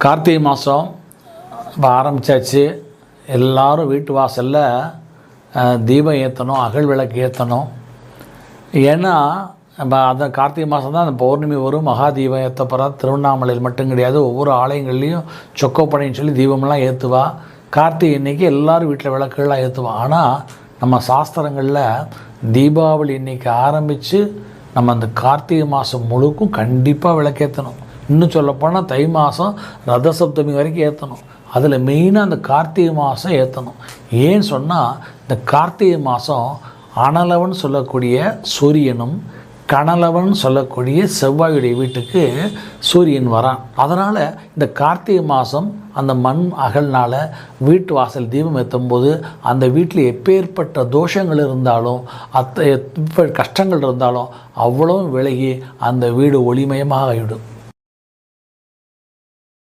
கார்த்திகை மாதம் இப்போ ஆரம்பித்தாச்சு எல்லோரும் வீட்டு வாசலில் தீபம் ஏற்றணும் அகல் விளக்கு ஏற்றணும் ஏன்னா நம்ம அந்த கார்த்திகை மாதம் தான் அந்த பௌர்ணமி வரும் மகா தீபம் ஏற்றப்படுறா திருவண்ணாமலையில் மட்டும் கிடையாது ஒவ்வொரு ஆலயங்கள்லேயும் சொக்கப்பனைன்னு சொல்லி தீபம்லாம் ஏற்றுவா கார்த்திகை இன்னைக்கு எல்லோரும் வீட்டில் விளக்குகள்லாம் ஏற்றுவா ஆனால் நம்ம சாஸ்திரங்களில் தீபாவளி இன்றைக்கி ஆரம்பித்து நம்ம அந்த கார்த்திகை மாதம் முழுக்கும் கண்டிப்பாக விளக்கேற்றணும் இன்னும் சொல்லப்போனால் தை மாதம் ரத சப்தமி வரைக்கும் ஏற்றணும். அதில் மெயினாக அந்த கார்த்திகை மாதம் ஏற்றணும். ஏன்னு சொன்னால் இந்த கார்த்திகை மாதம் அனலவன் சொல்லக்கூடிய சூரியனும் கனலவன் சொல்லக்கூடிய செவ்வாயுடைய வீட்டுக்கு சூரியன் வரான். அதனால் இந்த கார்த்திகை மாதம் அந்த மண் அகல்னால் வீட்டு வாசல் தீபம் ஏற்றும்போது அந்த வீட்டில் எப்பேற்பட்ட தோஷங்கள் இருந்தாலும் அத்த எப்ப கஷ்டங்கள் இருந்தாலும் அவ்வளோ விலகி அந்த வீடு ஒளிமயமாக ஆகிவிடும்